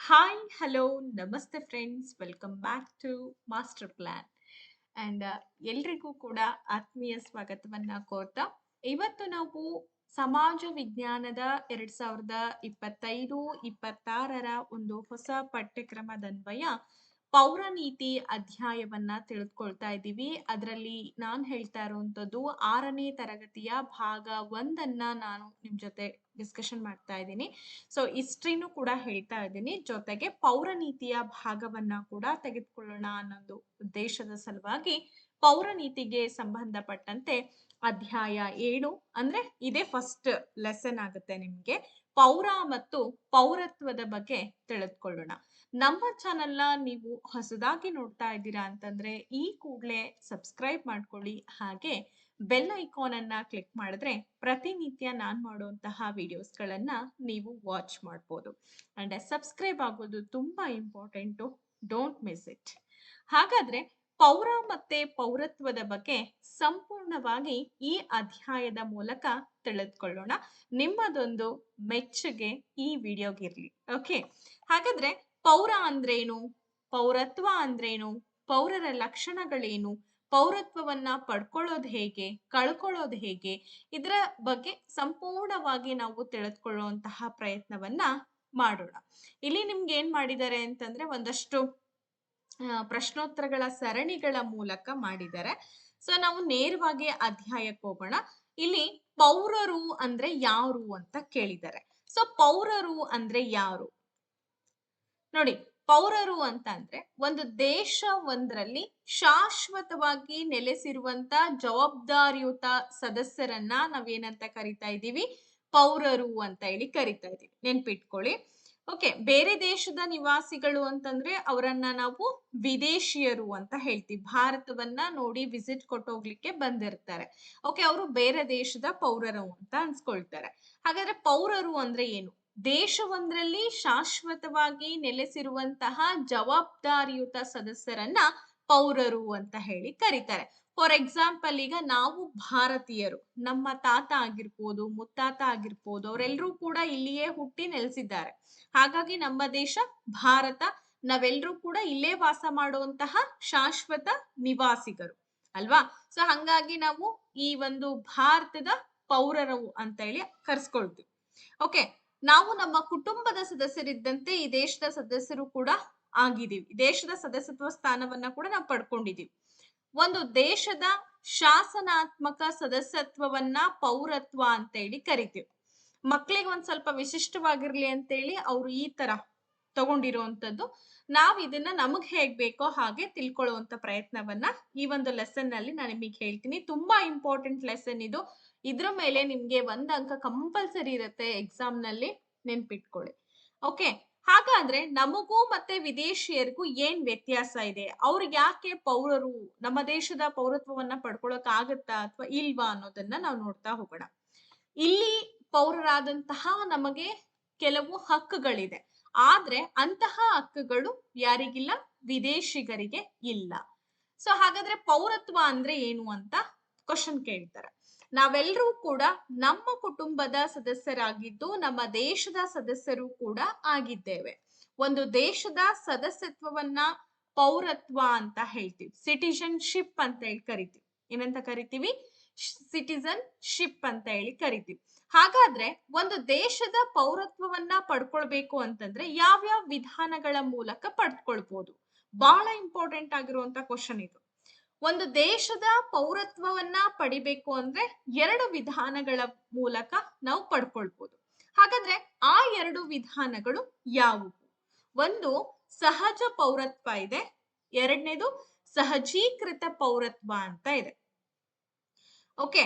Hi, hello, ನಮಸ್ತೆ friends. Welcome back to master plan. And ಎಲ್ರಿಗೂ ಕೂಡ ಆತ್ಮೀಯ ಸ್ವಾಗತವನ್ನ ಕೋರ್ತಾ, ಇವತ್ತು ನಾವು ಸಮಾಜ ವಿಜ್ಞಾನದ 2025-26ರ ಒಂದು ಹೊಸ ಪಠ್ಯಕ್ರಮದನ್ವಯ ಪೌರನೀತಿ ಅಧ್ಯಾಯವನ್ನ ತಿಳಿದುಕೊಳ್ತಾ ಇದ್ದೀವಿ. ಅದರಲ್ಲಿ ನಾನು ಹೇಳ್ತಾ ಇರುವಂತದ್ದು ಆರನೇ ತರಗತಿಯ ಭಾಗ ಒಂದನ್ನ ನಾನು ನಿಮ್ ಜೊತೆ ಡಿಸ್ಕಷನ್ ಮಾಡ್ತಾ ಇದ್ದೀನಿ. ಸೊ ಹಿಸ್ಟ್ರಿನೂ ಕೂಡ ಹೇಳ್ತಾ ಇದ್ದೀನಿ. ಜೊತೆಗೆ ಪೌರನೀತಿಯ ಭಾಗವನ್ನ ಕೂಡ ತೆಗೆದುಕೊಳ್ಳೋಣ ಅನ್ನೋದು ಉದ್ದೇಶದ ಸಲುವಾಗಿ ಪೌರನೀತಿಗೆ ಸಂಬಂಧಪಟ್ಟಂತೆ ಅಧ್ಯಾಯ ಏಳು ಅಂದ್ರೆ ಇದೇ ಫಸ್ಟ್ ಲೆಸನ್ ಆಗುತ್ತೆ ನಿಮ್ಗೆ. ಪೌರ ಮತ್ತು ಪೌರತ್ವದ ಬಗ್ಗೆ ತಿಳಿದುಕೊಳ್ಳೋಣ. ನಮ್ಮ ಚಾನೆಲ್‌ನ ನೀವು ಹೊಸದಾಗಿ ನೋಡ್ತಾ ಇದ್ದೀರಾ ಅಂತಂದ್ರೆ ಈ ಕೂಡಲೇ ಸಬ್ಸ್ಕ್ರೈಬ್ ಮಾಡ್ಕೊಳ್ಳಿ. ಹಾಗೆ ಬೆಲ್ ಐಕಾನ್ ಅನ್ನ ಕ್ಲಿಕ್ ಮಾಡಿದ್ರೆ ಪ್ರತಿನಿತ್ಯ ನಾನು ಮಾಡುವಂತಹ ವಿಡಿಯೋಸ್‌ಗಳನ್ನ ನೀವು ವಾಚ್ ಮಾಡ್ಬೋದು. ಅಂಡ್ ಸಬ್ಸ್ಕ್ರೈಬ್ ಆಗೋದು ತುಂಬಾ ಇಂಪಾರ್ಟೆಂಟು. Don't miss it. ಹಾಗಾದ್ರೆ ಪೌರ ಮತ್ತೆ ಪೌರತ್ವದ ಬಗ್ಗೆ ಸಂಪೂರ್ಣವಾಗಿ ಈ ಅಧ್ಯಾಯದ ಮೂಲಕ ತಿಳಿದುಕೊಳ್ಳೋಣ. ನಿಮ್ಮದೊಂದು ಮೆಚ್ಚುಗೆ ಈ ವಿಡಿಯೋಗಿರ್ಲಿ. ಓಕೆ. ಹಾಗಾದ್ರೆ ಪೌರ ಅಂದ್ರೇನು? ಪೌರತ್ವ ಅಂದ್ರೇನು? ಪೌರರ ಲಕ್ಷಣಗಳೇನು? ಪೌರತ್ವವನ್ನ ಪಡ್ಕೊಳ್ಳೋದು ಹೇಗೆ? ಕಳ್ಕೊಳ್ಳೋದು ಹೇಗೆ? ಇದರ ಬಗ್ಗೆ ಸಂಪೂರ್ಣವಾಗಿ ನಾವು ತಿಳಿದುಕೊಳ್ಳುವಂತಹ ಪ್ರಯತ್ನವನ್ನ ಮಾಡೋಣ. ಇಲ್ಲಿ ನಿಮ್ಗೆ ಏನ್ ಮಾಡಿದ್ದಾರೆ ಅಂತಂದ್ರೆ ಒಂದಷ್ಟು ಪ್ರಶ್ನೋತ್ತರಗಳ ಸರಣಿಗಳ ಮೂಲಕ ಮಾಡಿದ್ದಾರೆ. ಸೊ, ನಾವು ನೇರವಾಗಿ ಅಧ್ಯಾಯಕ್ಕೆ ಹೋಗೋಣ. ಇಲ್ಲಿ ಪೌರರು ಅಂದ್ರೆ ಯಾರು ಅಂತ ಕೇಳಿದ್ದಾರೆ. ಸೊ, ಪೌರರು ಅಂದ್ರೆ ಯಾರು? ನೋಡಿ, ಪೌರರು ಅಂತ ಅಂದ್ರೆ ಒಂದು ದೇಶ ಒಂದರಲ್ಲಿ ಶಾಶ್ವತವಾಗಿ ನೆಲೆಸಿರುವಂತ ಜವಾಬ್ದಾರಿಯುತ ಸದಸ್ಯರನ್ನ ನಾವೇನಂತ ಕರಿತಾ ಇದ್ದೀವಿ? ಪೌರರು ಅಂತ ಹೇಳಿ ಕರಿತಾ ಇದೀವಿ ನೆನ್ಪಿಟ್ಕೊಳ್ಳಿ. ಓಕೆ, ಬೇರೆ ದೇಶದ ನಿವಾಸಿಗಳು ಅಂತಂದ್ರೆ ಅವರನ್ನ ನಾವು ವಿದೇಶಿಯರು ಅಂತ ಹೇಳ್ತೀವಿ. ಭಾರತವನ್ನ ನೋಡಿ ವಿಸಿಟ್ ಕೊಟ್ಟೋಗ್ಲಿಕ್ಕೆ ಬಂದಿರ್ತಾರೆ. ಓಕೆ, ಅವರು ಬೇರೆ ದೇಶದ ಪೌರರು ಅಂತ ಅನ್ಸ್ಕೊಳ್ತಾರೆ. ಹಾಗಾದ್ರೆ ಪೌರರು ಅಂದ್ರೆ ಏನು? ದೇಶವೊಂದರಲ್ಲಿ ಶಾಶ್ವತವಾಗಿ ನೆಲೆಸಿರುವಂತಹ ಜವಾಬ್ದಾರಿಯುತ ಸದಸ್ಯರನ್ನ ಪೌರರು ಅಂತ ಹೇಳಿ ಕರೀತಾರೆ. ಫಾರ್ ಎಕ್ಸಾಂಪಲ್ ಈಗ ನಾವು ಭಾರತೀಯರು, ನಮ್ಮ ತಾತ ಆಗಿರ್ಬೋದು, ಮುತ್ತಾತ ಆಗಿರ್ಬೋದು ಅವರೆಲ್ಲರೂ ಕೂಡ ಇಲ್ಲಿಯೇ ಹುಟ್ಟಿ ನೆಲೆಸಿದ್ದಾರೆ. ಹಾಗಾಗಿ ನಮ್ಮ ದೇಶ ಭಾರತ ನಾವೆಲ್ಲರೂ ಕೂಡ ಇಲ್ಲೇ ವಾಸ ಮಾಡುವಂತಹ ಶಾಶ್ವತ ನಿವಾಸಿಗರು, ಅಲ್ವಾ? ಸೊ ಹಂಗಾಗಿ ನಾವು ಈ ಒಂದು ಭಾರತದ ಪೌರರು ಅಂತ ಹೇಳಿ ಕರ್ಸ್ಕೊಳ್ತೀವಿ. ಓಕೆ ನಾವು ನಮ್ಮ ಕುಟುಂಬದ ಸದಸ್ಯರಿದ್ದಂತೆ ಈ ದೇಶದ ಸದಸ್ಯರು ಕೂಡ ಆಗಿದ್ದೀವಿ. ದೇಶದ ಸದಸ್ಯತ್ವ ಸ್ಥಾನವನ್ನ ಕೂಡ ನಾವು ಪಡ್ಕೊಂಡಿದೀವಿ ಒಂದು ದೇಶದ ಶಾಸನಾತ್ಮಕ ಸದಸ್ಯತ್ವವನ್ನ ಪೌರತ್ವ ಅಂತ ಹೇಳಿ ಕರಿತೀವಿ. ಮಕ್ಕಳಿಗೆ ಒಂದ್ ಸ್ವಲ್ಪ ವಿಶಿಷ್ಟವಾಗಿರ್ಲಿ ಅಂತೇಳಿ ಅವ್ರು ಈ ತರ ತಗೊಂಡಿರುವಂತದ್ದು. ನಾವ್ ಇದನ್ನ ನಮಗ್ ಹೇಗ್ ಬೇಕೋ ಹಾಗೆ ತಿಳ್ಕೊಳ್ಳುವಂತ ಪ್ರಯತ್ನವನ್ನ ಈ ಒಂದು ಲೆಸನ್ನಲ್ಲಿ ನಾನು ನಿಮಗೆ ಹೇಳ್ತೀನಿ. ತುಂಬಾ ಇಂಪಾರ್ಟೆಂಟ್ ಲೆಸನ್ ಇದು. ಇದ್ರ ಮೇಲೆ ನಿಮ್ಗೆ ಒಂದ್ ಅಂಕ ಕಂಪಲ್ಸರಿ ಇರುತ್ತೆ ಎಕ್ಸಾಮ್ನಲ್ಲಿ ನೆನ್ಪಿಟ್ಕೊಳ್ಳಿ. ಓಕೆ ಹಾಗಾದ್ರೆ ನಮಗೂ ಮತ್ತೆ ವಿದೇಶಿಯರಿಗೂ ಏನ್ ವ್ಯತ್ಯಾಸ ಇದೆ? ಅವ್ರಿಗೆ ಯಾಕೆ ಪೌರರು, ನಮ್ಮ ದೇಶದ ಪೌರತ್ವವನ್ನ ಪಡ್ಕೊಳಕ್ ಆಗತ್ತಾ ಅಥವಾ ಇಲ್ವಾ ಅನ್ನೋದನ್ನ ನಾವು ನೋಡ್ತಾ ಹೋಗೋಣ. ಇಲ್ಲಿ ಪೌರರಾದಂತಹ ನಮಗೆ ಕೆಲವು ಹಕ್ಕುಗಳಿದೆ. ಆದ್ರೆ ಅಂತಹ ಹಕ್ಕುಗಳು ಯಾರಿಗಿಲ್ಲ, ವಿದೇಶಿಗರಿಗೆ ಇಲ್ಲ. ಸೊ ಹಾಗಾದ್ರೆ ಪೌರತ್ವ ಅಂದ್ರೆ ಏನು ಅಂತ ಕ್ವಶನ್ ಕೇಳ್ತಾರೆ. ನಾವೆಲ್ಲರೂ ಕೂಡ ನಮ್ಮ ಕುಟುಂಬದ ಸದಸ್ಯರಾಗಿದ್ದು ನಮ್ಮ ದೇಶದ ಸದಸ್ಯರು ಕೂಡ ಆಗಿದ್ದೇವೆ. ಒಂದು ದೇಶದ ಸದಸ್ಯತ್ವವನ್ನ ಪೌರತ್ವ ಅಂತ ಹೇಳ್ತೀವಿ. ಸಿಟಿಜನ್ಶಿಪ್ ಅಂತ ಹೇಳಿ ಕರಿತೀವಿ. ಏನಂತ ಕರಿತೀವಿ? ಸಿಟಿಸನ್ ಶಿಪ್ ಅಂತ ಹೇಳಿ ಕರಿತೀವಿ. ಹಾಗಾದ್ರೆ ಒಂದು ದೇಶದ ಪೌರತ್ವವನ್ನ ಪಡ್ಕೊಳ್ಬೇಕು ಅಂತಂದ್ರೆ ಯಾವ್ಯಾವ ವಿಧಾನಗಳ ಮೂಲಕ ಪಡ್ಕೊಳ್ಬಹುದು ಬಹಳ ಇಂಪಾರ್ಟೆಂಟ್ ಆಗಿರುವಂತ ಕ್ವಶನ್ ಇದು. ಒಂದು ದೇಶದ ಪೌರತ್ವವನ್ನ ಪಡಿಬೇಕು ಅಂದ್ರೆ ಎರಡು ವಿಧಾನಗಳ ಮೂಲಕ ನಾವು ಪಡ್ಕೊಳ್ಬಹುದು ಹಾಗಾದ್ರೆ ಆ ಎರಡು ವಿಧಾನಗಳು ಯಾವುವು? ಒಂದು ಸಹಜ ಪೌರತ್ವ ಇದೆ, ಎರಡನೇದು ಸಹಜೀಕೃತ ಪೌರತ್ವ ಅಂತ ಇದೆ. ಓಕೆ,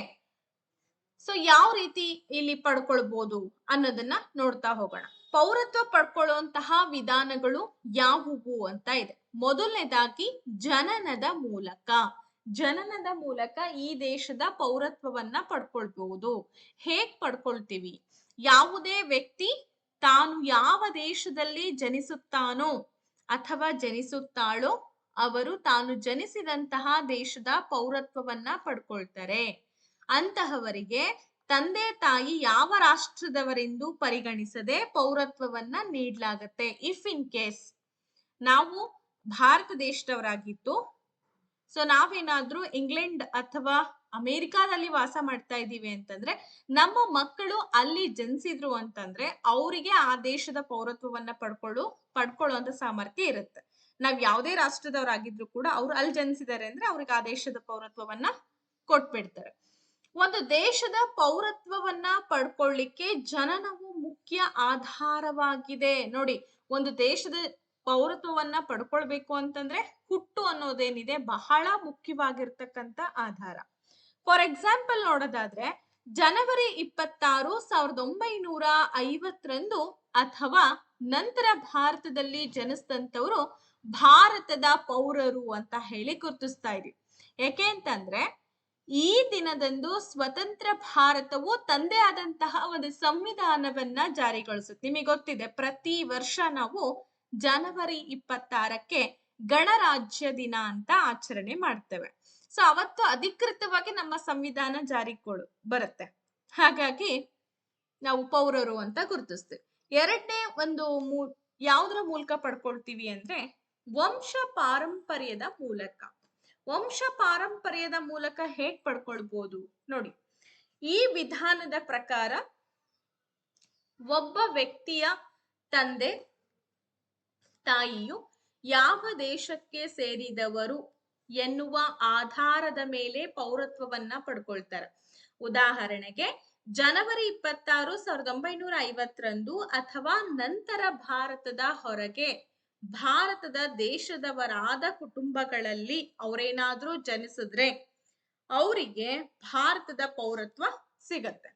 ಸೊ ಯಾವ ರೀತಿ ಇಲ್ಲಿ ಪಡ್ಕೊಳ್ಬಹುದು ಅನ್ನೋದನ್ನ ನೋಡ್ತಾ ಹೋಗೋಣ. ಪೌರತ್ವ ಪಡ್ಕೊಳ್ಳುವಂತಹ ವಿಧಾನಗಳು ಯಾವುವು ಅಂತ ಇದೆ. ಮೊದಲನೇದಾಗಿ ಜನನದ ಮೂಲಕ. ಜನನದ ಮೂಲಕ ಈ ದೇಶದ ಪೌರತ್ವವನ್ನ ಪಡ್ಕೊಳ್ಬಹುದು. ಹೇಗ್ ಪಡ್ಕೊಳ್ತೀವಿ? ಯಾವುದೇ ವ್ಯಕ್ತಿ ತಾನು ಯಾವ ದೇಶದಲ್ಲಿ ಜನಿಸುತ್ತಾನೋ ಅಥವಾ ಜನಿಸುತ್ತಾಳೋ ಅವರು ತಾನು ಜನಿಸಿದಂತಹ ದೇಶದ ಪೌರತ್ವವನ್ನ ಪಡ್ಕೊಳ್ತಾರೆ. ಅಂತಹವರಿಗೆ ತಂದೆ ತಾಯಿ ಯಾವ ರಾಷ್ಟ್ರದವರೆಂದು ಪರಿಗಣಿಸದೆ ಪೌರತ್ವವನ್ನ ನೀಡಲಾಗತ್ತೆ. ಇಫ್ ಇನ್ ಕೇಸ್ ನಾವು ಭಾರತ ದೇಶದವರಾಗಿತ್ತು ಸೊ ನಾವೇನಾದ್ರೂ ಇಂಗ್ಲೆಂಡ್ ಅಥವಾ ಅಮೆರಿಕಾದಲ್ಲಿ ವಾಸ ಮಾಡ್ತಾ ಇದ್ದೀವಿ ಅಂತಂದ್ರೆ, ನಮ್ಮ ಮಕ್ಕಳು ಅಲ್ಲಿ ಜನಿಸಿದ್ರು ಅಂತಂದ್ರೆ ಅವರಿಗೆ ಆ ದೇಶದ ಪೌರತ್ವವನ್ನ ಪಡ್ಕೊಳ್ಳು ಪಡ್ಕೊಳ್ಳುವಂತ ಸಾಮರ್ಥ್ಯ ಇರುತ್ತೆ. ನಾವ್ ಯಾವುದೇ ರಾಷ್ಟ್ರದವರಾಗಿದ್ರು ಕೂಡ ಅವ್ರು ಅಲ್ಲಿ ಜನಿಸಿದ್ದಾರೆ ಅಂದ್ರೆ ಅವ್ರಿಗೆ ಆ ದೇಶದ ಪೌರತ್ವವನ್ನ ಕೊಟ್ಬಿಡ್ತಾರೆ. ಒಂದು ದೇಶದ ಪೌರತ್ವವನ್ನ ಪಡ್ಕೊಳ್ಳಿಕ್ಕೆ ಜನನವು ಮುಖ್ಯ ಆಧಾರವಾಗಿದೆ. ನೋಡಿ, ಒಂದು ದೇಶದ ಪೌರತ್ವವನ್ನ ಪಡ್ಕೊಳ್ಬೇಕು ಅಂತಂದ್ರೆ ಹುಟ್ಟು ಅನ್ನೋದೇನಿದೆ ಬಹಳ ಮುಖ್ಯವಾಗಿರ್ತಕ್ಕಂಥ ಆಧಾರ. ಫಾರ್ ಎಕ್ಸಾಂಪಲ್ ನೋಡೋದಾದ್ರೆ, ಜನವರಿ ಇಪ್ಪತ್ತಾರು ಸಾವಿರದ ಒಂಬೈನೂರ ಐವತ್ತರಂದು ಅಥವಾ ನಂತರ ಭಾರತದಲ್ಲಿ ಜನಿಸಿದಂಥವರು ಭಾರತದ ಪೌರರು ಅಂತ ಹೇಳಿ ಗುರುತಿಸ್ತಾ ಇದೀವಿ ಯಾಕೆ ಅಂತಂದ್ರೆ ಈ ದಿನದಂದು ಸ್ವತಂತ್ರ ಭಾರತವು ತಂದೆ ಆದಂತಹ ಒಂದು ಸಂವಿಧಾನವನ್ನ ಜಾರಿಗೊಳಿಸುತ್ತೆ. ನಿಮಗೆ ಗೊತ್ತಿದೆ, ಪ್ರತಿ ವರ್ಷ ನಾವು ಜನವರಿ ಇಪ್ಪತ್ತಾರಕ್ಕೆ ಗಣರಾಜ್ಯ ದಿನ ಅಂತ ಆಚರಣೆ ಮಾಡ್ತೇವೆ. ಸೊ, ಅವತ್ತು ಅಧಿಕೃತವಾಗಿ ನಮ್ಮ ಸಂವಿಧಾನ ಜಾರಿಗೊಳು, ಬರುತ್ತೆ. ಹಾಗಾಗಿ ನಾವು ಪೌರರು ಅಂತ ಗುರುತಿಸ್ತೇವೆ. ಎರಡನೇ ಒಂದು ಮೂ, ಯಾವುದರ ಮೂಲಕ ಪಡ್ಕೊಳ್ತೀವಿ ಅಂದ್ರೆ, ವಂಶ ಪಾರಂಪರ್ಯದ ಮೂಲಕ. ವಂಶ ಪಾರಂಪರ್ಯದ ಮೂಲಕ ಹೇಗ್ ಪಡ್ಕೊಳ್ಬಹುದು ನೋಡಿ, ಈ ವಿಧಾನದ ಪ್ರಕಾರ ಒಬ್ಬ ವ್ಯಕ್ತಿಯ ತಂದೆ, ತಾಯಿಯು ಯಾವ ದೇಶಕ್ಕೆ ಸೇರಿದವರು ಎನ್ನುವ ಆಧಾರದ ಮೇಲೆ ಪೌರತ್ವವನ್ನ ಪಡ್ಕೊಳ್ತಾರೆ. ಉದಾಹರಣೆಗೆ, ಜನವರಿ ಇಪ್ಪತ್ತಾರು ಸಾವಿರದ ಒಂಬೈನೂರ ಐವತ್ತರಂದು ಅಥವಾ ನಂತರ ಭಾರತದ ಹೊರಗೆ ಭಾರತದ ದೇಶದವರಾದ ಕುಟುಂಬಗಳಲ್ಲಿ ಅವರೇನಾದ್ರೂ ಜನಿಸಿದ್ರೆ ಅವರಿಗೆ ಭಾರತದ ಪೌರತ್ವ ಸಿಗತ್ತೆ.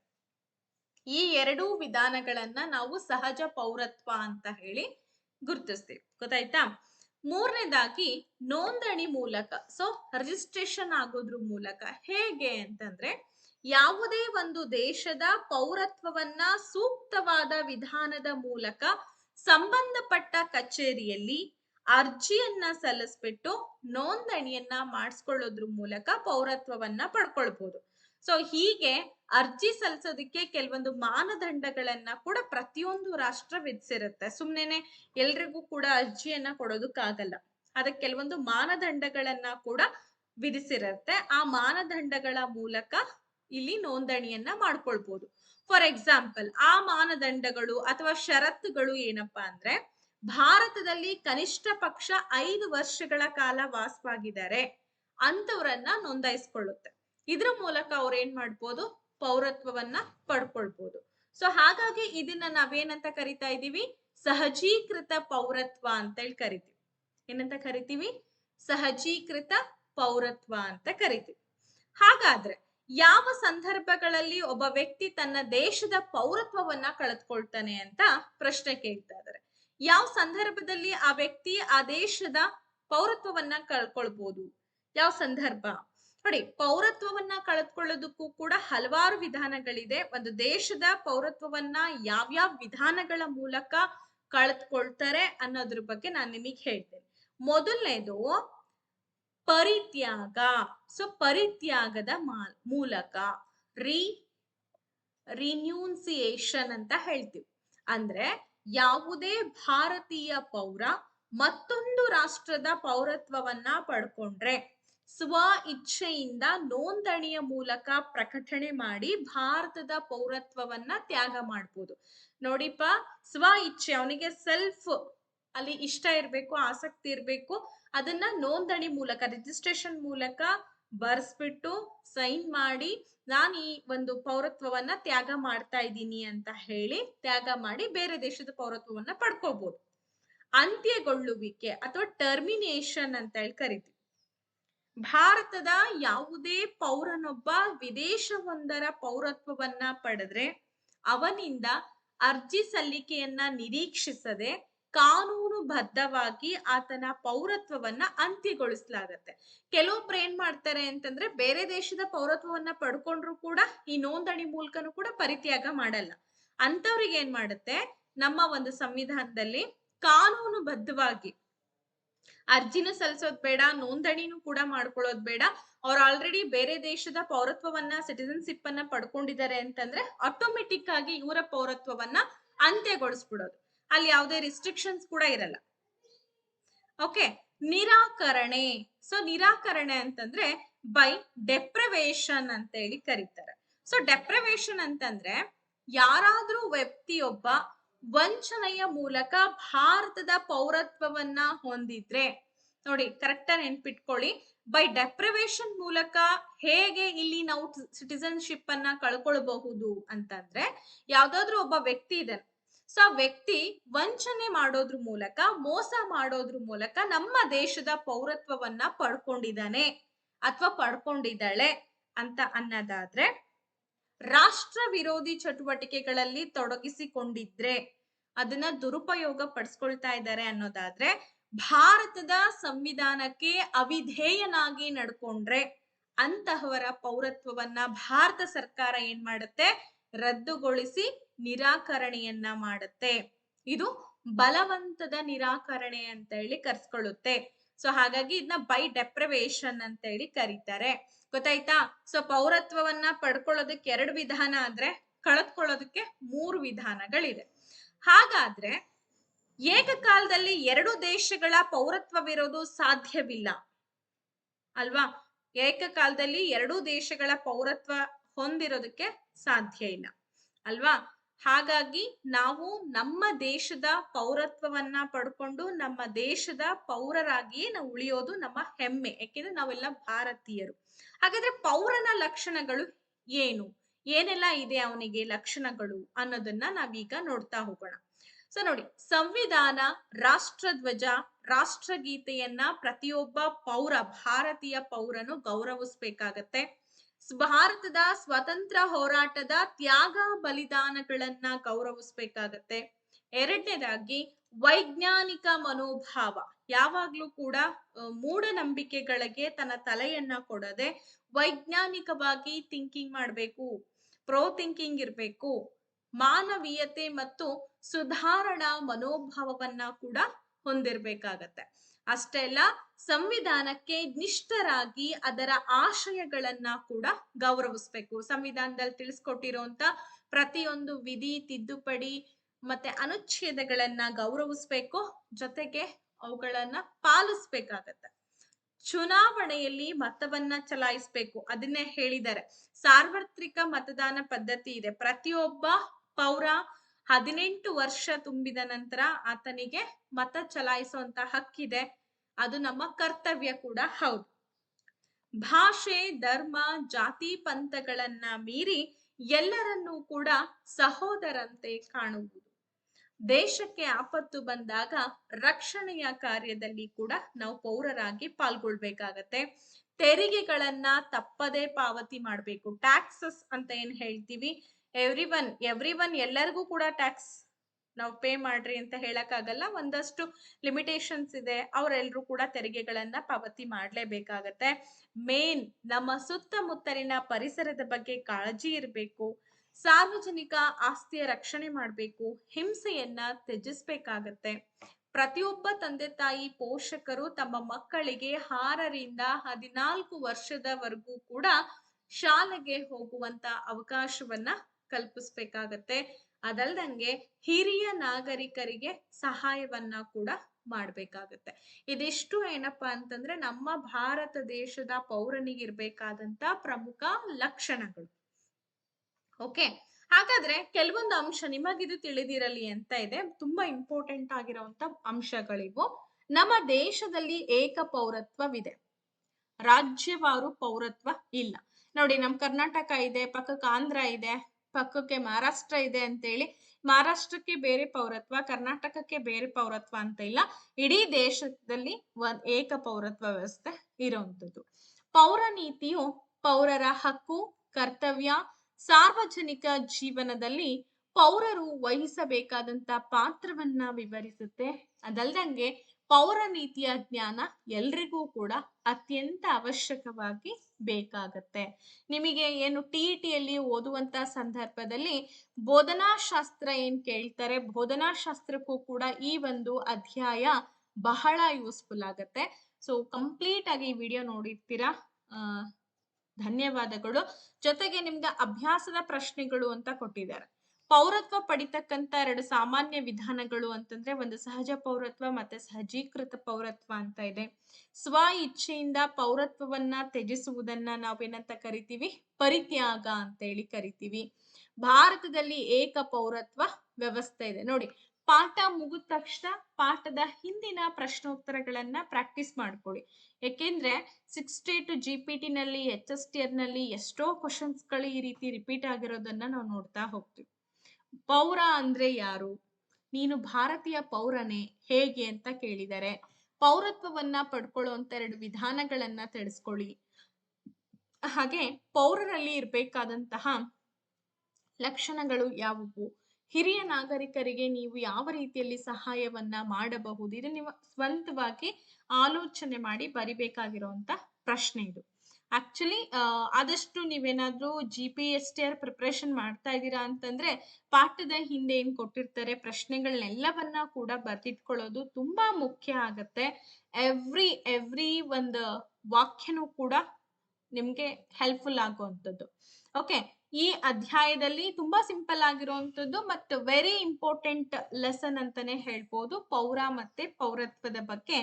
ಈ ಎರಡೂ ವಿಧಾನಗಳನ್ನ ನಾವು ಸಹಜ ಪೌರತ್ವ ಅಂತ ಹೇಳಿ ಗುರುತಿಸ್ತೀವಿ. ಗೊತ್ತಾಯ್ತಾ? ಮೂರನೇದಾಗಿ ನೋಂದಣಿ ಮೂಲಕ ಸೊ ರಿಜಿಸ್ಟ್ರೇಷನ್ ಆಗೋದ್ರ ಮೂಲಕ ಹೇಗೆ ಅಂತಂದ್ರೆ ಯಾವುದೇ ಒಂದು ದೇಶದ ಪೌರತ್ವವನ್ನ ಸೂಕ್ತವಾದ ವಿಧಾನದ ಮೂಲಕ ಸಂಬಂಧಪಟ್ಟ ಕಚೇರಿಯಲ್ಲಿ ಅರ್ಜಿಯನ್ನ ಸಲ್ಲಿಸ್ಬಿಟ್ಟು ನೋಂದಣಿಯನ್ನ ಮಾಡಿಸ್ಕೊಳ್ಳೋದ್ರ ಮೂಲಕ ಪೌರತ್ವವನ್ನ ಪಡ್ಕೊಳ್ಬಹುದು ಸೊ ಹೀಗೆ ಅರ್ಜಿ ಸಲ್ಲಿಸೋದಕ್ಕೆ ಕೆಲವೊಂದು ಮಾನದಂಡಗಳನ್ನ ಕೂಡ ಪ್ರತಿಯೊಂದು ರಾಷ್ಟ್ರ ವಿಧಿಸಿರುತ್ತೆ. ಸುಮ್ನೆನೆ ಎಲ್ರಿಗೂ ಕೂಡ ಅರ್ಜಿಯನ್ನ ಕೊಡೋದಕ್ಕಾಗಲ್ಲ. ಅದಕ್ಕೆ ಕೆಲವೊಂದು ಮಾನದಂಡಗಳನ್ನ ಕೂಡ ವಿಧಿಸಿರುತ್ತೆ. ಆ ಮಾನದಂಡಗಳ ಮೂಲಕ ಇಲ್ಲಿ ನೋಂದಣಿಯನ್ನ ಮಾಡ್ಕೊಳ್ಬಹುದು ಫಾರ್ ಎಕ್ಸಾಂಪಲ್ ಆ ಮಾನದಂಡಗಳು ಅಥವಾ ಷರತ್ತುಗಳು ಏನಪ್ಪಾ ಅಂದ್ರೆ ಭಾರತದಲ್ಲಿ ಕನಿಷ್ಠ ಪಕ್ಷ ಐದು ವರ್ಷಗಳ ಕಾಲ ವಾಸವಾಗಿದ್ದಾರೆ ಅಂತವರನ್ನ ನೋಂದಾಯಿಸ್ಕೊಳ್ಳುತ್ತೆ. ಇದ್ರ ಮೂಲಕ ಅವ್ರು ಏನ್ ಮಾಡ್ಬೋದು? ಪೌರತ್ವವನ್ನ ಪಡ್ಕೊಳ್ಬೋದು. ಸೊ ಹಾಗಾಗಿ ಇದನ್ನ ನಾವೇನಂತ ಕರಿತಾ ಇದೀವಿ? ಸಹಜೀಕೃತ ಪೌರತ್ವ ಅಂತ ಹೇಳಿ ಕರಿತೀವಿ. ಏನಂತ ಕರಿತೀವಿ? ಸಹಜೀಕೃತ ಪೌರತ್ವ ಅಂತ ಕರಿತೀವಿ. ಹಾಗಾದ್ರೆ ಯಾವ ಸಂದರ್ಭಗಳಲ್ಲಿ ಒಬ್ಬ ವ್ಯಕ್ತಿ ತನ್ನ ದೇಶದ ಪೌರತ್ವವನ್ನ ಕಳೆದುಕೊಳ್ತಾನೆ ಅಂತ ಪ್ರಶ್ನೆ ಕೇಳ್ತಾ ಇದ್ದಾರೆ. ಯಾವ ಸಂದರ್ಭದಲ್ಲಿ ಆ ವ್ಯಕ್ತಿ ಆ ದೇಶದ ಪೌರತ್ವವನ್ನ ಕಳ್ಕೊಳ್ಬಹುದು ಯಾವ ಸಂದರ್ಭ? ನೋಡಿ, ಪೌರತ್ವವನ್ನ ಕಳೆದುಕೊಳ್ಳೋದಕ್ಕೂ ಕೂಡ ಹಲವಾರು ವಿಧಾನಗಳಿದೆ. ಒಂದು ದೇಶದ ಪೌರತ್ವವನ್ನ ಯಾವ್ಯಾವ ವಿಧಾನಗಳ ಮೂಲಕ ಕಳೆದುಕೊಳ್ತಾರೆ ಅನ್ನೋದ್ರ ಬಗ್ಗೆ ನಾನು ನಿಮಗೆ ಹೇಳ್ತೇನೆ. ಮೊದಲನೇದು ಪರಿತ್ಯಾಗ. ಸೊ ಪರಿತ್ಯಾಗದ ಮೂಲಕ ರಿ ರಿನ್ಯೂನ್ಸಿಯೇಷನ್ ಅಂತ ಹೇಳ್ತೀವಿ. ಅಂದ್ರೆ ಯಾವುದೇ ಭಾರತೀಯ ಪೌರ ಮತ್ತೊಂದು ರಾಷ್ಟ್ರದ ಪೌರತ್ವವನ್ನ ಪಡ್ಕೊಂಡ್ರೆ ಸ್ವ ಇಚ್ಛೆಯಿಂದ ನೋಂದಣಿಯ ಮೂಲಕ ಪ್ರಕಟಣೆ ಮಾಡಿ ಭಾರತದ ಪೌರತ್ವವನ್ನ ತ್ಯಾಗ ಮಾಡ್ಬೋದು. ನೋಡಿಪ್ಪ, ಸ್ವ ಇಚ್ಛೆ, ಅವನಿಗೆ ಸೆಲ್ಫ್ ಅಲ್ಲಿ ಇಷ್ಟ ಇರಬೇಕು, ಆಸಕ್ತಿ ಇರಬೇಕು, ಅದನ್ನ ನೋಂದಣಿ ಮೂಲಕ ರಿಜಿಸ್ಟ್ರೇಷನ್ ಮೂಲಕ ಬರ್ಸ್ಬಿಟ್ಟು ಸೈನ್ ಮಾಡಿ ನಾನು ಈ ಒಂದು ಪೌರತ್ವವನ್ನ ತ್ಯಾಗ ಮಾಡ್ತಾ ಇದ್ದೀನಿ ಅಂತ ಹೇಳಿ ತ್ಯಾಗ ಮಾಡಿ ಬೇರೆ ದೇಶದ ಪೌರತ್ವವನ್ನ ಪಡ್ಕೋಬಹುದು ಅಂತ್ಯಗೊಳ್ಳುವಿಕೆ ಅಥವಾ ಟರ್ಮಿನೇಷನ್ ಅಂತ ಹೇಳಿ ಕರಿತೀವಿ. ಭಾರತದ ಯಾವುದೇ ಪೌರನೊಬ್ಬ ವಿದೇಶವೊಂದರ ಪೌರತ್ವವನ್ನ ಪಡೆದ್ರೆ ಅವನಿಂದ ಅರ್ಜಿ ಸಲ್ಲಿಕೆಯನ್ನ ನಿರೀಕ್ಷಿಸದೆ ಕಾನೂನುಬದ್ಧವಾಗಿ ಆತನ ಪೌರತ್ವವನ್ನ ಅಂತ್ಯಗೊಳಿಸಲಾಗತ್ತೆ. ಕೆಲವೊಬ್ರು ಏನ್ ಮಾಡ್ತಾರೆ ಅಂತಂದ್ರೆ ಬೇರೆ ದೇಶದ ಪೌರತ್ವವನ್ನ ಪಡ್ಕೊಂಡ್ರು ಕೂಡ ಈ ನೋಂದಣಿ ಮೂಲಕನೂ ಕೂಡ ಪರಿತ್ಯಾಗ ಮಾಡಲ್ಲ. ಅಂತವ್ರಿಗೆ ಏನ್ ಮಾಡುತ್ತೆ? ನಮ್ಮ ಒಂದು ಸಂವಿಧಾನದಲ್ಲಿ ಕಾನೂನುಬದ್ಧವಾಗಿ ಅರ್ಜಿನೂ ಸಲ್ಲಿಸೋದ್ ಬೇಡ, ನೋಂದಣಿನೂ ಕೂಡ ಮಾಡ್ಕೊಳ್ಳೋದ್ ಬೇಡ. ಅವ್ರು ಆಲ್ರೆಡಿ ಬೇರೆ ದೇಶದ ಪೌರತ್ವವನ್ನ ಸಿಟಿಸನ್ಶಿಪ್ ಅನ್ನ ಪಡ್ಕೊಂಡಿದ್ದಾರೆ ಅಂತಂದ್ರೆ ಆಟೋಮೆಟಿಕ್ ಆಗಿ ಇವರ ಪೌರತ್ವವನ್ನ ಅಂತ್ಯಗೊಳಿಸ್ಬಿಡೋದು. ಅಲ್ಲಿ ಯಾವುದೇ ರಿಸ್ಟ್ರಿಕ್ಷನ್ಸ್ ಕೂಡ ಇರಲ್ಲ. ಓಕೆ ನಿರಾಕರಣೆ. ಸೊ ನಿರಾಕರಣೆ ಅಂತಂದ್ರೆ ಬೈ ಡೆಪ್ರವೇಶನ್ ಅಂತ ಹೇಳಿ ಕರೀತಾರೆ. ಸೊ ಡೆಪ್ರವೇಶನ್ ಅಂತಂದ್ರೆ ಯಾರಾದ್ರೂ ವ್ಯಕ್ತಿಯೊಬ್ಬ ವಂಚನೆಯ ಮೂಲಕ ಭಾರತದ ಪೌರತ್ವವನ್ನ ಹೊಂದಿದ್ರೆ, ನೋಡಿ ಕರೆಕ್ಟ್ ನೆನ್ಪಿಟ್ಕೊಳ್ಳಿ. ಬೈ ಡೆಪ್ರವೇಶನ್ ಮೂಲಕ ಹೇಗೆ ಇಲ್ಲಿ ನಾವು ಸಿಟಿಸನ್ಶಿಪ್ ಅನ್ನ ಕಳ್ಕೊಳ್ಬಹುದು ಅಂತಂದ್ರೆ, ಯಾವ್ದಾದ್ರು ಒಬ್ಬ ವ್ಯಕ್ತಿ ಇದ್ದಾನೆ. ಸೊ ಆ ವ್ಯಕ್ತಿ ವಂಚನೆ ಮಾಡೋದ್ರ ಮೂಲಕ, ಮೋಸ ಮಾಡೋದ್ರ ಮೂಲಕ ನಮ್ಮ ದೇಶದ ಪೌರತ್ವವನ್ನ ಪಡ್ಕೊಂಡಿದ್ದಾನೆ ಅಥವಾ ಪಡ್ಕೊಂಡಿದ್ದಾಳೆ ಅಂತ ಅನ್ನೋದಾದ್ರೆ, ರಾಷ್ಟ್ರ ವಿರೋಧಿ ಚಟುವಟಿಕೆಗಳಲ್ಲಿ ತೊಡಗಿಸಿಕೊಂಡಿದ್ರೆ ಅದನ್ನ ದುರುಪಯೋಗ ಪಡಿಸ್ಕೊಳ್ತಾ ಇದ್ದಾರೆ ಅನ್ನೋದಾದ್ರೆ, ಭಾರತದ ಸಂವಿಧಾನಕ್ಕೆ ಅವಿಧೇಯನಾಗಿ ನಡ್ಕೊಂಡ್ರೆ ಅಂತಹವರ ಪೌರತ್ವವನ್ನ ಭಾರತ ಸರ್ಕಾರ ಏನ್ ಮಾಡುತ್ತೆ? ರದ್ದುಗೊಳಿಸಿ ನಿರಾಕರಣೆಯನ್ನ ಮಾಡುತ್ತೆ. ಇದು ಬಲವಂತದ ನಿರಾಕರಣೆ ಅಂತ ಹೇಳಿ ಕರ್ಸ್ಕೊಳ್ಳುತ್ತೆ. ಸೊ ಹಾಗಾಗಿ ಇದನ್ನ ಬೈ ಡೆಪ್ರವೇಶನ್ ಅಂತ ಹೇಳಿ ಕರೀತಾರೆ. ಗೊತ್ತಾಯ್ತಾ? ಸೊ ಪೌರತ್ವವನ್ನ ಪಡ್ಕೊಳ್ಳೋದಕ್ಕೆ ಎರಡು ವಿಧಾನ ಆದ್ರೆ ಕಳೆದ್ಕೊಳ್ಳೋದಕ್ಕೆ ಮೂರು ವಿಧಾನಗಳಿದೆ. ಹಾಗಾದ್ರೆ ಏಕಕಾಲದಲ್ಲಿ ಎರಡು ದೇಶಗಳ ಪೌರತ್ವವಿರೋದು ಸಾಧ್ಯವಿಲ್ಲ. ಅಲ್ವಾ? ಏಕಕಾಲದಲ್ಲಿ ಎರಡು ದೇಶಗಳ ಪೌರತ್ವ ಹೊಂದಿರೋದಕ್ಕೆ ಸಾಧ್ಯ ಇಲ್ಲ. ಅಲ್ವಾ? ಹಾಗಾಗಿ ನಾವು ನಮ್ಮ ದೇಶದ ಪೌರತ್ವವನ್ನ ಪಡ್ಕೊಂಡು ನಮ್ಮ ದೇಶದ ಪೌರರಾಗಿಯೇ ನಾವು ಉಳಿಯೋದು ನಮ್ಮ ಹೆಮ್ಮೆ. ಯಾಕೆಂದ್ರೆ ನಾವೆಲ್ಲ ಭಾರತೀಯರು. ಹಾಗಾದ್ರೆ ಪೌರನ ಲಕ್ಷಣಗಳು ಏನು? ಏನೆಲ್ಲ ಇದೆ ಅವನಿಗೆ ಲಕ್ಷಣಗಳು ಅನ್ನೋದನ್ನ ನಾವೀಗ ನೋಡ್ತಾ ಹೋಗೋಣ. ಸೊ ನೋಡಿ, ಸಂವಿಧಾನ, ರಾಷ್ಟ್ರಧ್ವಜ, ರಾಷ್ಟ್ರಗೀತೆಯನ್ನ ಪ್ರತಿಯೊಬ್ಬ ಪೌರ, ಭಾರತೀಯ ಪೌರನು ಗೌರವಿಸ್ಬೇಕಾಗತ್ತೆ. ಭಾರತದ ಸ್ವತಂತ್ರ ಹೋರಾಟದ ತ್ಯಾಗ ಬಲಿದಾನಗಳನ್ನ ಗೌರವಿಸ್ಬೇಕಾಗತ್ತೆ. ಎರಡನೇದಾಗಿ, ವೈಜ್ಞಾನಿಕ ಮನೋಭಾವ. ಯಾವಾಗ್ಲೂ ಕೂಡ ಮೂಢನಂಬಿಕೆಗಳಿಗೆ ತನ್ನ ತಲೆಯನ್ನ ಕೊಡದೆ ವೈಜ್ಞಾನಿಕವಾಗಿ ಥಿಂಕಿಂಗ್ ಮಾಡ್ಬೇಕು ಪ್ರೋ ಥಿಂಕಿಂಗ್ ಇರ್ಬೇಕು, ಮಾನವೀಯತೆ ಮತ್ತು ಸುಧಾರಣಾ ಮನೋಭಾವವನ್ನ ಕೂಡ ಹೊಂದಿರ್ಬೇಕಾಗತ್ತೆ. ಅಷ್ಟೇ ಅಲ್ಲ ಸಂವಿಧಾನಕ್ಕೆ ನಿಷ್ಠರಾಗಿ ಅದರ ಆಶಯಗಳನ್ನ ಕೂಡ ಗೌರವಿಸ್ಬೇಕು. ಸಂವಿಧಾನದಲ್ಲಿ ತಿಳಿಸ್ಕೊಟ್ಟಿರುವಂತ ಪ್ರತಿಯೊಂದು ವಿಧಿ, ತಿದ್ದುಪಡಿ ಮತ್ತೆ ಅನುಚ್ಛೇದಗಳನ್ನ ಗೌರವಿಸ್ಬೇಕು. ಜೊತೆಗೆ ಅವುಗಳನ್ನ ಪಾಲಿಸ್ಬೇಕಾಗತ್ತೆ. ಚುನಾವಣೆಯಲ್ಲಿ ಮತವನ್ನ ಚಲಾಯಿಸ್ಬೇಕು. ಅದನ್ನೇ ಹೇಳಿದ್ದಾರೆ. ಸಾರ್ವತ್ರಿಕ ಮತದಾನ ಪದ್ಧತಿ ಇದೆ. ಪ್ರತಿಯೊಬ್ಬ ಪೌರ ಹದಿನೆಂಟು ವರ್ಷ ತುಂಬಿದ ನಂತರ ಆತನಿಗೆ ಮತ ಚಲಾಯಿಸುವಂತ ಹಕ್ಕಿದೆ. ಅದು ನಮ್ಮ ಕರ್ತವ್ಯ ಕೂಡ ಹೌದು. ಭಾಷೆ, ಧರ್ಮ, ಜಾತಿ ಪಂಥಗಳನ್ನ ಮೀರಿ ಎಲ್ಲರನ್ನೂ ಕೂಡ ಸಹೋದರಂತೆ ಕಾಣುವುದು. ದೇಶಕ್ಕೆ ಆಪತ್ತು ಬಂದಾಗ ರಕ್ಷಣೆಯ ಕಾರ್ಯದಲ್ಲಿ ಕೂಡ ನಾವು ಪೌರರಾಗಿ ಪಾಲ್ಗೊಳ್ಬೇಕಾಗತ್ತೆ. ತೆರಿಗೆಗಳನ್ನ ತಪ್ಪದೇ ಪಾವತಿ ಮಾಡಬೇಕು. ಟ್ಯಾಕ್ಸಸ್ ಅಂತ ಏನ್ ಹೇಳ್ತೀವಿ? ಎವ್ರಿ ಒನ್ ಎಲ್ಲರಿಗೂ ಕೂಡ ಟ್ಯಾಕ್ಸ್ ನಾವು ಪೇ ಮಾಡ್ರಿ ಅಂತ ಹೇಳಕ್ಕಾಗಲ್ಲ. ಒಂದಷ್ಟು ಲಿಮಿಟೇಷನ್ಸ್ ಇದೆ. ಅವರೆಲ್ಲರೂ ಕೂಡ ತೆರಿಗೆಗಳನ್ನ ಪಾವತಿ ಮಾಡಲೇಬೇಕಾಗತ್ತೆ. ಮೇನ್ ನಮ್ಮ ಸುತ್ತಮುತ್ತಲಿನ ಪರಿಸರದ ಬಗ್ಗೆ ಕಾಳಜಿ ಇರಬೇಕು. ಸಾರ್ವಜನಿಕ ಆಸ್ತಿಯ ರಕ್ಷಣೆ ಮಾಡಬೇಕು. ಹಿಂಸೆಯನ್ನ ತ್ಯಜಿಸ್ಬೇಕಾಗತ್ತೆ. ಪ್ರತಿಯೊಬ್ಬ ತಂದೆ ತಾಯಿ, ಪೋಷಕರು ತಮ್ಮ ಮಕ್ಕಳಿಗೆ ಆರರಿಂದ ಹದಿನಾಲ್ಕು ವರ್ಷದವರೆಗೂ ಕೂಡ ಶಾಲೆಗೆ ಹೋಗುವಂತ ಅವಕಾಶವನ್ನ ಕಲ್ಪಿಸ್ಬೇಕಾಗತ್ತೆ. ಅದಲ್ದಂಗೆ ಹಿರಿಯ ನಾಗರಿಕರಿಗೆ ಸಹಾಯವನ್ನ ಕೂಡ ಮಾಡ್ಬೇಕಾಗತ್ತೆ. ಇದಿಷ್ಟು ಏನಪ್ಪಾ ಅಂತಂದ್ರೆ ನಮ್ಮ ಭಾರತ ದೇಶದ ಪೌರನಿಗಿರ್ಬೇಕಾದಂತ ಪ್ರಮುಖ ಲಕ್ಷಣಗಳು. ಓಕೆ? ಹಾಗಾದ್ರೆ ಕೆಲವೊಂದು ಅಂಶ ನಿಮಗಿದು ತಿಳಿದಿರಲಿ ಅಂತ ಇದೆ. ತುಂಬಾ ಇಂಪಾರ್ಟೆಂಟ್ ಆಗಿರುವಂತ ಅಂಶಗಳಿವು. ನಮ್ಮ ದೇಶದಲ್ಲಿ ಏಕ ಪೌರತ್ವವಿದೆ. ರಾಜ್ಯವಾರು ಪೌರತ್ವ ಇಲ್ಲ. ನೋಡಿ, ನಮ್ ಕರ್ನಾಟಕ ಇದೆ ಪಕ್ಕಕ್ಕೆ ಆಂಧ್ರ ಇದೆ ಪಕ್ಕಕ್ಕೆ ಮಹಾರಾಷ್ಟ್ರ ಇದೆ ಅಂತೇಳಿ, ಮಹಾರಾಷ್ಟ್ರಕ್ಕೆ ಬೇರೆ ಪೌರತ್ವ, ಕರ್ನಾಟಕಕ್ಕೆ ಬೇರೆ ಪೌರತ್ವ ಅಂತ ಇಲ್ಲ. ಇಡೀ ದೇಶದಲ್ಲಿ ಒಂದ್ ಏಕ ಪೌರತ್ವ ವ್ಯವಸ್ಥೆ ಇರುವಂತದ್ದು ಪೌರ ನೀತಿಯು ಪೌರರ ಹಕ್ಕು, ಕರ್ತವ್ಯ, ಸಾರ್ವಜನಿಕ ಜೀವನದಲ್ಲಿ ಪೌರರು ವಹಿಸಬೇಕಾದಂತ ಪಾತ್ರವನ್ನ ವಿವರಿಸುತ್ತೆ. ಅದಲ್ದಂಗೆ ಪೌರ ನೀತಿಯ ಜ್ಞಾನ ಎಲ್ರಿಗೂ ಕೂಡ ಅತ್ಯಂತ ಅವಶ್ಯಕವಾಗಿ ಬೇಕಾಗತ್ತೆ. ನಿಮಗೆ ಏನು ಟಿ ಟಿಯಲ್ಲಿ ಓದುವಂತ ಸಂದರ್ಭದಲ್ಲಿ ಬೋಧನಾ ಶಾಸ್ತ್ರ ಏನ್ ಕೇಳ್ತಾರೆ? ಬೋಧನಾ ಶಾಸ್ತ್ರಕ್ಕೂ ಕೂಡ ಈ ಒಂದು ಅಧ್ಯಾಯ ಬಹಳ ಯೂಸ್ಫುಲ್ ಆಗತ್ತೆ. ಸೊ ಕಂಪ್ಲೀಟ್ ಆಗಿ ಈ ವಿಡಿಯೋ ನೋಡಿರ್ತೀರಾ? ಧನ್ಯವಾದಗಳು. ಜೊತೆಗೆ ನಿಮ್ಗೆ ಅಭ್ಯಾಸದ ಪ್ರಶ್ನೆಗಳು ಅಂತ ಕೊಟ್ಟಿದ್ದಾರೆ. ಪೌರತ್ವ ಪಡಿತಕ್ಕಂತ ಎರಡು ಸಾಮಾನ್ಯ ವಿಧಾನಗಳು ಅಂತಂದ್ರೆ ಒಂದು ಸಹಜ ಪೌರತ್ವ ಮತ್ತೆ ಸಹಜೀಕೃತ ಪೌರತ್ವ ಅಂತ ಇದೆ. ಸ್ವ ಇಚ್ಛೆಯಿಂದ ಪೌರತ್ವವನ್ನ ತ್ಯಜಿಸುವುದನ್ನ ನಾವೇನಂತ ಕರಿತೀವಿ? ಪರಿತ್ಯಾಗ ಅಂತ ಹೇಳಿ ಕರಿತೀವಿ. ಭಾರತದಲ್ಲಿ ಏಕ ಪೌರತ್ವ ವ್ಯವಸ್ಥೆ ಇದೆ. ನೋಡಿ, ಪಾಠ ಮುಗಿದ ತಕ್ಷಣ ಪಾಠದ ಹಿಂದಿನ ಪ್ರಶ್ನೋತ್ತರಗಳನ್ನ ಪ್ರಾಕ್ಟೀಸ್ ಮಾಡ್ಕೊಳ್ಳಿ. ಯಾಕೆಂದ್ರೆ sixty two G P T ನಲ್ಲಿ ಎಚ್ ಎಸ್ ಟಿ ನಲ್ಲಿ ಎಷ್ಟೋ ಕ್ವಶನ್ಸ್ಗಳು ಈ ರೀತಿ ರಿಪೀಟ್ ಆಗಿರೋದನ್ನ ನಾವು ನೋಡ್ತಾ ಹೋಗ್ತೀವಿ. ಪೌರ ಅಂದ್ರೆ ಯಾರು? ನೀನು ಭಾರತೀಯ ಪೌರನೇ, ಹೇಗೆ ಅಂತ ಕೇಳಿದರೆ, ಪೌರತ್ವವನ್ನ ಪಡ್ಕೊಳ್ಳುವಂತ ಎರಡು ವಿಧಾನಗಳನ್ನ ತಿಳಿಸ್ಕೊಳ್ಳಿ. ಹಾಗೆ ಪೌರರಲ್ಲಿ ಇರ್ಬೇಕಾದಂತಹ ಲಕ್ಷಣಗಳು ಯಾವುವು? ಹಿರಿಯ ನಾಗರಿಕರಿಗೆ ನೀವು ಯಾವ ರೀತಿಯಲ್ಲಿ ಸಹಾಯವನ್ನ ಮಾಡಬಹುದು? ಇದು ನೀವು ಸ್ವಂತವಾಗಿ ಆಲೋಚನೆ ಮಾಡಿ ಬರಿಬೇಕಾಗಿರುವಂತ ಪ್ರಶ್ನೆ ಇದು. ಆಕ್ಚುಲಿ ಆದಷ್ಟು ನೀವೇನಾದ್ರೂ G P S T R preparation ಮಾಡ್ತಾ ಇದ್ದೀರಾ ಅಂತಂದ್ರೆ ಪಾಠದ ಹಿಂದೆ ಏನ್ ಕೊಟ್ಟಿರ್ತಾರೆ ಪ್ರಶ್ನೆಗಳನ್ನೆಲ್ಲವನ್ನ ಕೂಡ ಬರೆದಿಟ್ಕೊಳ್ಳೋದು ತುಂಬಾ ಮುಖ್ಯ ಆಗತ್ತೆ. ಎವ್ರಿ ಎವ್ರಿ ಒಂದು ವಾಕ್ಯನೂ ಕೂಡ ನಿಮ್ಗೆ ಹೆಲ್ಪ್ಫುಲ್ ಆಗುವಂಥದ್ದು. ಓಕೆ ಈ ಅಧ್ಯಾಯದಲ್ಲಿ ತುಂಬಾ ಸಿಂಪಲ್ ಆಗಿರುವಂಥದ್ದು ಮತ್ತು ವೆರಿ ಇಂಪಾರ್ಟೆಂಟ್ ಲೆಸನ್ ಅಂತಾನೆ ಹೇಳ್ಬೋದು. ಪೌರ ಮತ್ತೆ ಪೌರತ್ವದ ಬಗ್ಗೆ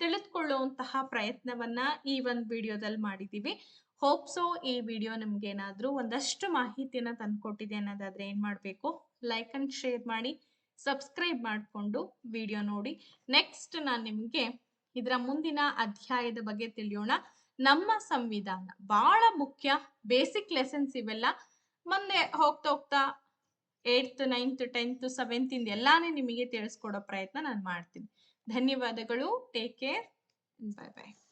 ತಿಳಿದುಕೊಳ್ಳುವಂತಹ ಪ್ರಯತ್ನವನ್ನ ಈ ಒಂದು ವಿಡಿಯೋದಲ್ಲಿ ಮಾಡಿದ್ದೀವಿ ಹೋಪ್ಸೋ ಈ ವಿಡಿಯೋ ನಿಮ್ಗೆ ಏನಾದರೂ ಒಂದಷ್ಟು ಮಾಹಿತಿಯನ್ನ ತಂದ್ಕೊಟ್ಟಿದೆ ಅನ್ನೋದಾದ್ರೆ ಏನ್ ಮಾಡ್ಬೇಕು? ಲೈಕ್ ಅಂಡ್ ಶೇರ್ ಮಾಡಿ ಸಬ್ಸ್ಕ್ರೈಬ್ ಮಾಡಿಕೊಂಡು ವಿಡಿಯೋ ನೋಡಿ. ನೆಕ್ಸ್ಟ್ ನಾನು ನಿಮ್ಗೆ ಇದರ ಮುಂದಿನ ಅಧ್ಯಾಯದ ಬಗ್ಗೆ ತಿಳಿಯೋಣ. ನಮ್ಮ ಸಂವಿಧಾನ ಬಹಳ ಮುಖ್ಯ ಬೇಸಿಕ್ ಲೆಸನ್ಸ್ ಇವೆಲ್ಲ. ಮುಂದೆ ಹೋಗ್ತಾ ಹೋಗ್ತಾ ಏಯ್ತ್ ನೈನ್ತ್ ಟೆಂತ್ ಸೆವೆಂತ್ ಇಂದ ಎಲ್ಲಾನೇ ನಿಮಗೆ ತಿಳಿಸ್ಕೊಡೋ ಪ್ರಯತ್ನ ನಾನು ಮಾಡ್ತೀನಿ. ಧನ್ಯವಾದಗಳು. ಟೇಕ್ ಕೇರ್ ಬಾಯ್ ಬಾಯ್